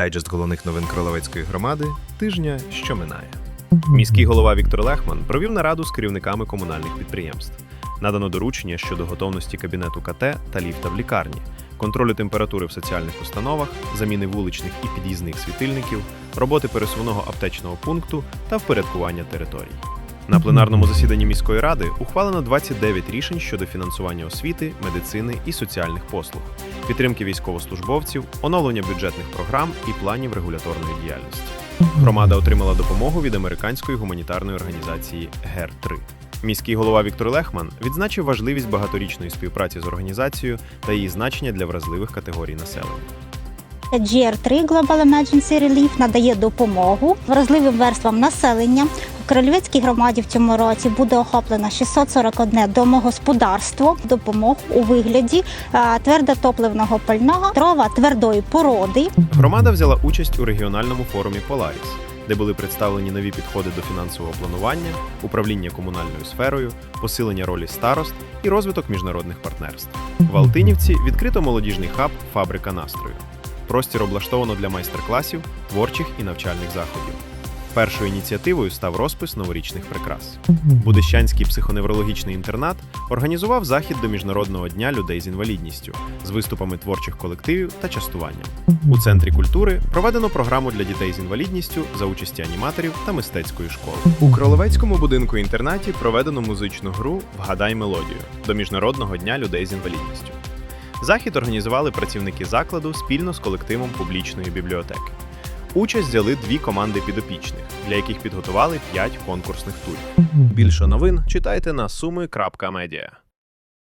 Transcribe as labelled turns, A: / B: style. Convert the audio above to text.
A: Дайджест головних новин Кроловецької громади тижня, що минає. Міський голова Віктор Лехман провів нараду з керівниками комунальних підприємств. Надано доручення щодо готовності кабінету КТ та ліфта в лікарні, контролю температури в соціальних установах, заміни вуличних і під'їзних світильників, роботи пересувного аптечного пункту та впорядкування територій. На пленарному засіданні міської ради ухвалено 29 рішень щодо фінансування освіти, медицини і соціальних послуг, підтримки військовослужбовців, оновлення бюджетних програм і планів регуляторної діяльності. Громада отримала допомогу від американської гуманітарної організації ГЕР-3. Міський голова Віктор Лехман відзначив важливість багаторічної співпраці з організацією та її значення для вразливих категорій населення.
B: GR3 Global Emergency Relief надає допомогу вразливим верствам населення. У Кролівецькій громаді в цьому році буде охоплено 641 домогосподарство. Допомог у вигляді е, твердотопливного пального, дрова твердої породи,
A: Громада взяла участь у регіональному форумі Поларіс, де були представлені нові підходи до фінансового планування, управління комунальною сферою, посилення ролі старост і розвиток міжнародних партнерств. В Алтинівці відкрито молодіжний хаб Фабрика настрою. Простір облаштовано для майстер-класів, творчих і навчальних заходів. Першою ініціативою став розпис новорічних прикрас. Будищанський психоневрологічний інтернат організував захід до Міжнародного дня людей з інвалідністю з виступами творчих колективів та частуванням. У центрі культури проведено програму для дітей з інвалідністю за участі аніматорів та мистецької школи. У Кроловецькому будинку інтернаті проведено музичну гру Вгадай мелодію до Міжнародного дня людей з інвалідністю. Захід організували працівники закладу спільно з колективом публічної бібліотеки. Участь взяли дві команди підопічних, для яких підготували п'ять конкурсних турів. Більше новин читайте на суми.медіа.